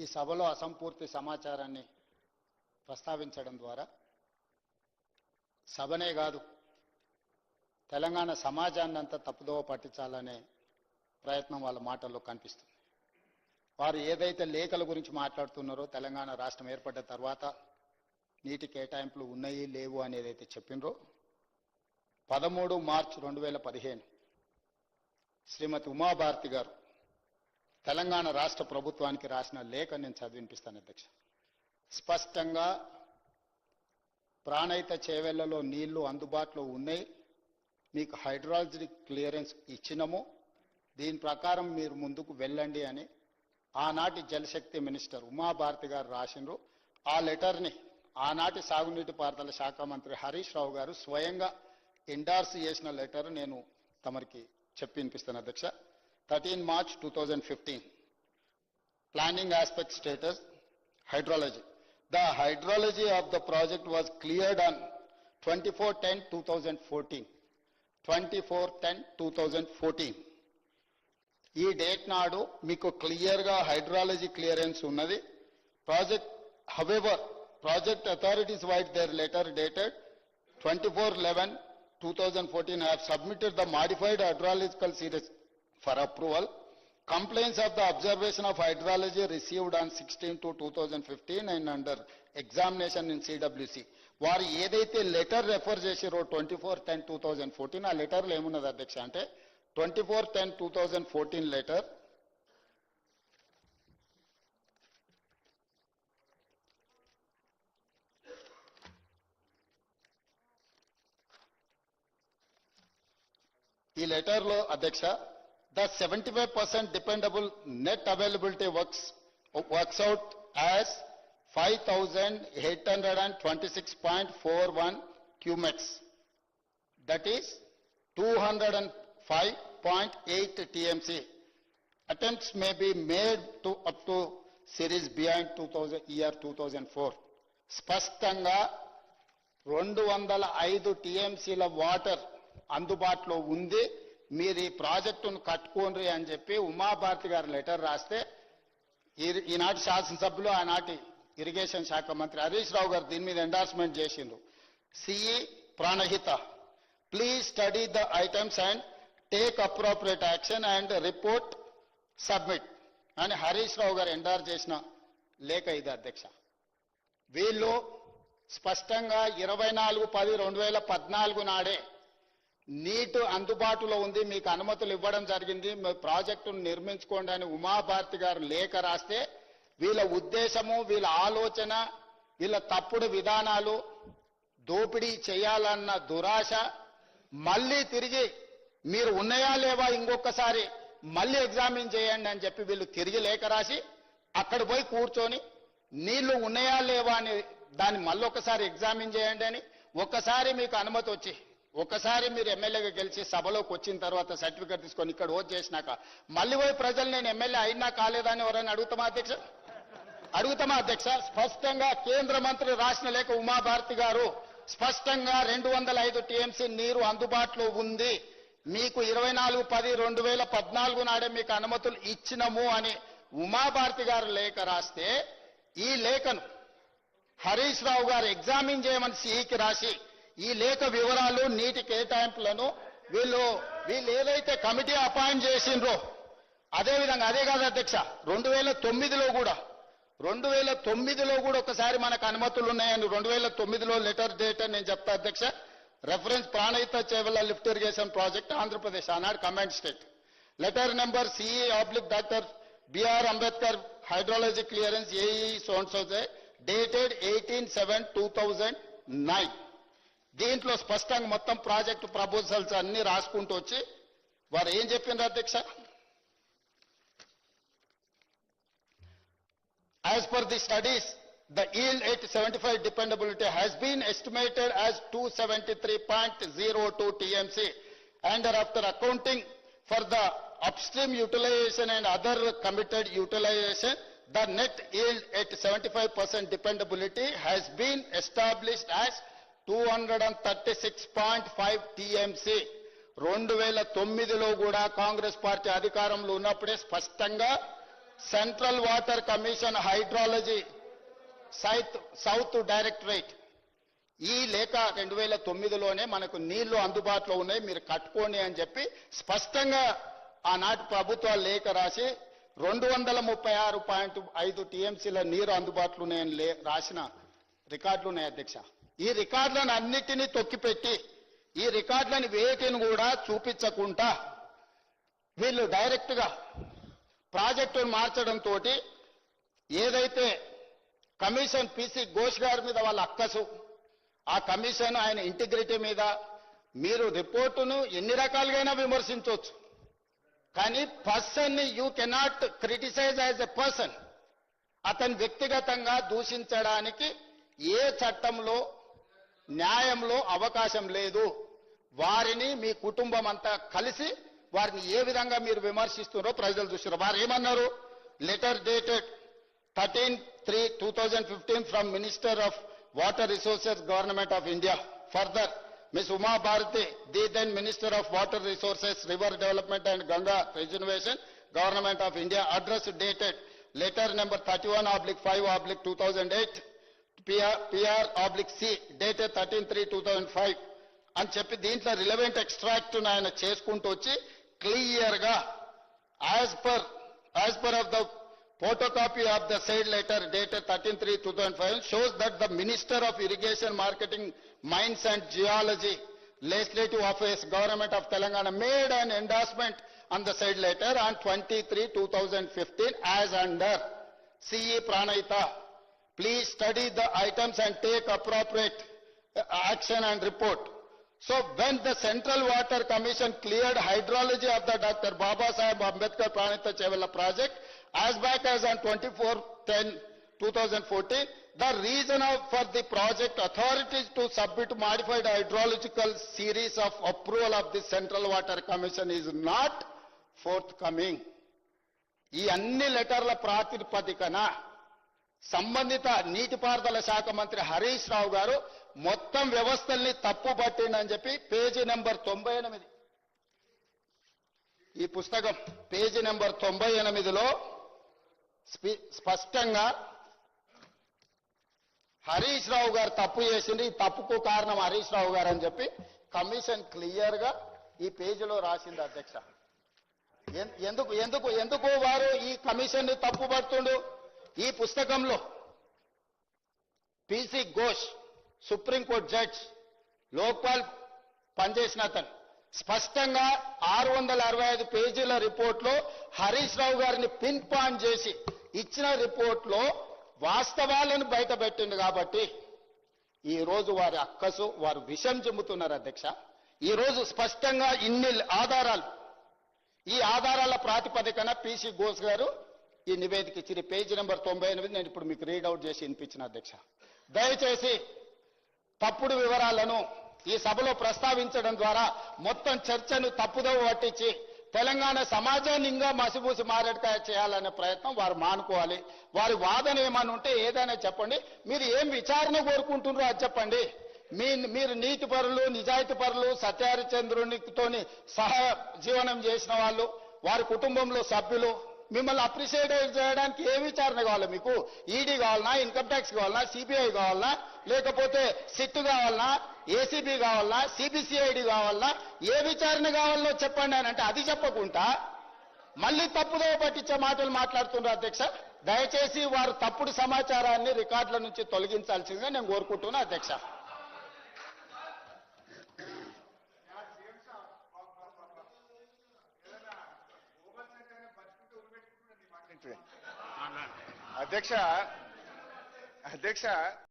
ఈ సభలో అసంపూర్తి సమాచారాన్ని ప్రస్తావించడం ద్వారా సభనే కాదు తెలంగాణ సమాజాన్ని అంతా తప్పుదోవ పట్టించాలనే ప్రయత్నం వాళ్ళ మాటల్లో కనిపిస్తుంది. వారు ఏదైతే లేఖల గురించి మాట్లాడుతున్నారో తెలంగాణ రాష్ట్రం ఏర్పడ్డ తర్వాత నీటి కేటాయింపులు ఉన్నాయి లేవు అనేదైతే చెప్పినరో పదమూడు మార్చి రెండు వేల పదిహేను శ్రీమతి ఉమాభారతి గారు తెలంగాణ రాష్ట్ర ప్రభుత్వానికి రాసిన లేఖ నేను చదివినిపిస్తాను అధ్యక్ష. స్పష్టంగా ప్రాణైత చేవెళ్ళలో నీళ్ళు అందుబాటులో ఉన్నాయి. మీకు హైడ్రాలజీ క్లియరెన్స్ ఇచ్చినము. దీని ప్రకారం మీరు ముందుకు వెళ్ళండి అని ఆనాటి జలశక్తి మినిస్టర్ ఉమాభారతి గారు రాసినారు ఆ లెటర్ని ఆనాటి సాగునీటి పారుదల శాఖ మంత్రి హరీష్ రావు గారు స్వయంగా ఎండార్స్ చేసిన లెటర్ నేను తమరికి చెప్పి వినిపిస్తాను అధ్యక్ష. Thirteen March two thousand fifteen planning aspect status hydrology. The hydrology of the project was cleared on 24-10-2014. 24-10-2014. ఈ డేట్ నాడు మీకు క్లియర్గా హైడ్రాలజీ క్లియరెన్స్ ఉన్నది project however project authorities vide their letter dated twenty four eleven two thousand fourteen have submitted the modified hydrological series for approval complaints of the observation of hydrology received on 16 to 2015 and under examination in CWC. వారు ఏదైతే letter refer చేసిరో twenty four ten two thousand fourteen ఆ లెటర్లో ఏమున్నది అధ్యక్ష అంటే twenty four ten two thousand fourteen letter ఈ లెటర్లో అధ్యక్ష the seventy five percent dependable net availability works works out as five thousand eight hundred and twenty six point four one cumecs that is two hundred and five point eight TMC attempts may be made to up to series behind 2000 year 2004 స్పష్టంగా రెండు వందల ఐదు టీఎంసీల water అందుబాటులో ఉంది మీరు ఈ ప్రాజెక్టును కట్టుకోండి అని చెప్పి ఉమాభారతి గారు లెటర్ రాస్తే ఈనాటి శాసనసభ్యులు ఆనాటి ఇరిగేషన్ శాఖ మంత్రి హరీష్ రావు గారు దీని మీద ఎండార్స్మెంట్ చేసిండ్రు. CE Pranahita please study the items and take appropriate action and report submit అని హరీష్ రావు గారు ఎండార్ చేసిన లేఖ ఇది అధ్యక్ష. వీళ్ళు స్పష్టంగా ఇరవై నాలుగు పది రెండు వేల పద్నాలుగు నాడే నీటు అందుబాటులో ఉంది మీకు అనుమతులు ఇవ్వడం జరిగింది. మీ ప్రాజెక్టును నిర్మించుకోండి అని ఉమాభారతి గారు లేఖ రాస్తే వీళ్ళ ఉద్దేశము వీళ్ళ ఆలోచన వీళ్ళ తప్పుడు విధానాలు దోపిడీ చేయాలన్న దురాశ మళ్ళీ తిరిగి మీరు ఉన్నాయా లేవా ఇంకొకసారి మళ్ళీ ఎగ్జామిన్ చేయండి అని చెప్పి వీళ్ళు తిరిగి లేఖ రాసి అక్కడ పోయి కూర్చొని నీళ్ళు ఉన్నాయా లేవా అని దాన్ని మళ్ళీ ఒకసారి ఎగ్జామిన్ చేయండి అని ఒక్కసారి మీకు అనుమతి వచ్చి ఒకసారి మీరు ఎమ్మెల్యేగా గెలిచి సభలోకి వచ్చిన తర్వాత సర్టిఫికేట్ తీసుకొని ఇక్కడ ఓట్ చేసినాక మళ్ళీ పోయి ప్రజలు నేను ఎమ్మెల్యే అయినా కాలేదా అని ఎవరైనా అడుగుతామా అధ్యక్ష? అడుగుతామా అధ్యక్ష? స్పష్టంగా కేంద్ర మంత్రి రాసిన లేఖ ఉమాభారతి గారు స్పష్టంగా రెండు వందల ఐదు టీఎంసీ నీరు అందుబాటులో ఉంది. మీకు ఇరవై నాలుగు పది రెండు వేల పద్నాలుగు నాడే మీకు అనుమతులు ఇచ్చినము అని ఉమాభారతి గారు లేఖ రాస్తే ఈ లేఖను హరీష్ రావు గారు ఎగ్జామిన్ చేయమని సిఈకి రాసి ఈ లేఖ వివరాలు నీటి కేటాయింపులను వీళ్ళు వీళ్ళు ఏదైతే కమిటీ అపాయింట్ చేసిండ్రో అదేవిధంగా అదే కాదు అధ్యక్ష రెండు వేల తొమ్మిదిలో కూడా రెండు వేల తొమ్మిదిలో కూడా ఒకసారి మనకు అనుమతులు ఉన్నాయని రెండు వేల తొమ్మిదిలో లెటర్ డేట్ అని నేను చెప్తా అధ్యక్ష reference Pranahita Chevella lift irrigation project Andhra Pradesh ఆనాడు command state letter number CE oblique doctor BR Ambedkar hydrology clearance AE సోన్సోజే dated eighteen seven two thousand nine దీంట్లో స్పష్టంగా మొత్తం ప్రాజెక్టు ప్రపోజల్స్ అన్ని రాసుకుంటూ వచ్చి వారు ఏం చెప్పిండ్రు అధ్యక్ష As per the studies, the yield at 75 dependability has been estimated as 273.02 TMC. And after accounting for the upstream utilization and other committed utilization, the net yield at 75% dependability has been established as two hundred and thirty six point five TMC. రెండు వేల తొమ్మిదిలో కూడా Congress party అధికారంలో ఉన్నప్పుడే స్పష్టంగా central water commission hydrology south south directorate. ఈ లేఖ రెండు వేల తొమ్మిదిలోనే మనకు నీళ్ళు అందుబాటులో ఉన్నాయి మీరు కట్టుకోండి అని చెప్పి స్పష్టంగా ఆనాటి ప్రభుత్వాలు లేఖ రాసి రెండు వందల ముప్పై ఆరు పాయింట్ ఐదు టీఎంసీల నీరు అందుబాటులో ఉన్నాయని లే రాసిన రికార్డులు ఉన్నాయి అధ్యక్ష. ఈ రికార్డులను అన్నిటినీ తొక్కిపెట్టి ఈ రికార్డులను వేటిని కూడా చూపించకుండా వీళ్ళు డైరెక్ట్గా ప్రాజెక్టును మార్చడంతో ఏదైతే కమిషన్ పిసి ఘోష్ గారి మీద వాళ్ళ అక్కసు ఆ కమిషన్ ఆయన ఇంటిగ్రిటీ మీద మీరు రిపోర్టును ఎన్ని రకాలుగైనా విమర్శించవచ్చు. కానీ పర్సన్ని you cannot criticize as a person. అతను వ్యక్తిగతంగా దూషించడానికి ఏ చట్టంలో న్యాయంలో అవకాశం లేదు. వారిని మీ కుటుంబం అంతా కలిసి వారిని ఏ విధంగా మీరు విమర్శిస్తున్నారో ప్రజలు చూస్తున్నారు వారు ఏమన్నారు? Letter dated thirteen three two thousand fifteen from minister of water resources government of India further miss Uma Bharati the then minister of water resources river development and Ganga reservation government of India address dated letter number thirty one oblique five oblique two thousand eight PR oblique C date thirteen three two thousand five అని చెప్పి దీంట్లో relevant extract ఆయన చేసుకుంటూ వచ్చి క్లియర్గా as per as per of the photo copy of the said letter date thirteen three two thousand five shows that the minister of irrigation marketing mines and geology legislative office government of Telangana made and endorsement on the said letter on twenty three two thousand fifteen as under CE Pranahita Please study the items and take appropriate action and report. So when the Central Water Commission cleared hydrology of the Dr. Baba Saheb Ambedkar Pranita Chevella project as back as on 24-10-2014, the reason of- for the project authorities to submit modified hydrological series of approval of the Central Water Commission is not forthcoming. ఈ అన్ని లెటర్ల ప్రాతిపదికన సంబంధిత నీటిపారుదల శాఖ మంత్రి హరీష్ రావు గారు మొత్తం వ్యవస్థల్ని తప్పు పట్టిండని చెప్పి పేజీ నెంబర్ తొంభై ఎనిమిది. ఈ పుస్తకం పేజీ నెంబర్ తొంభై ఎనిమిదిలో స్పి- స్పష్టంగా హరీష్ రావు గారు తప్పు చేసింది ఈ తప్పుకు కారణం హరీష్ రావు గారు అని చెప్పి కమిషన్ క్లియర్గా ఈ పేజీలో రాసింది అధ్యక్ష. ఎందుకు ఎందుకు ఎందుకు వారు ఈ కమిషన్ని తప్పుపడుతుండు? ఈ పుస్తకంలో PC Ghosh supreme court judge Lokpal పనిచేసిన అతను. స్పష్టంగా ఆరు వందల అరవై ఐదు పేజీల రిపోర్ట్లో హరీష్ రావు గారిని పిన్ పాయింట్ చేసి ఇచ్చిన రిపోర్ట్లో వాస్తవాలను బయటపెట్టింది కాబట్టి ఈ రోజు వారి అక్కసు వారు విషం చెబుతున్నారు అధ్యక్ష. ఈ రోజు స్పష్టంగా ఇన్ని ఆధారాలు. ఈ ఆధారాల ప్రాతిపదికన పిసి ఘోష్ గారు ఈ నివేదిక ఇచ్చిన పేజీ నెంబర్ తొంభై ఎనిమిది నేను ఇప్పుడు మీకు రీడౌట్ చేసి వినిపించిన అధ్యక్ష. దయచేసి తప్పుడు వివరాలను ఈ సభలో ప్రస్తావించడం ద్వారా మొత్తం చర్చను తప్పుదోవ పట్టించి తెలంగాణ సమాజాన్ని ఇంకా మసిబూసి మారేడుకాయ చేయాలనే ప్రయత్నం వారు మానుకోవాలి. వారి వాదన ఏమని ఉంటే ఏదైనా చెప్పండి. మీరు ఏం విచారణ కోరుకుంటున్నారో అది చెప్పండి. మీ మీరు నీతి పరులు నిజాయితీ పరులు సత్యహరిచంద్రునితోని సహ జీవనం చేసిన వాళ్ళు వారి కుటుంబంలో సభ్యులు మిమ్మల్ని అప్రిషియేట్ చేయడానికి ఏ విచారణ కావాలి మీకు? ఈడీ కావాలనా ఇన్కమ్ ట్యాక్స్ కావాలనా సిబిఐ కావాలనా లేకపోతే సిట్ కావాలనా ఏసీబీ కావాలనా సిబిసిఐడి కావాలనా? ఏ విచారణ కావాలో చెప్పండి అని అంటే అది చెప్పకుండా మళ్ళీ తప్పుదో పట్టించే మాటలు మాట్లాడుతున్నారు అధ్యక్ష. దయచేసి వారు తప్పుడు సమాచారాన్ని రికార్డుల నుంచి తొలగించాల్సిందిగా నేను కోరుకుంటున్నా అధ్యక్ష. అధ్యక్ష అధ్యక్ష.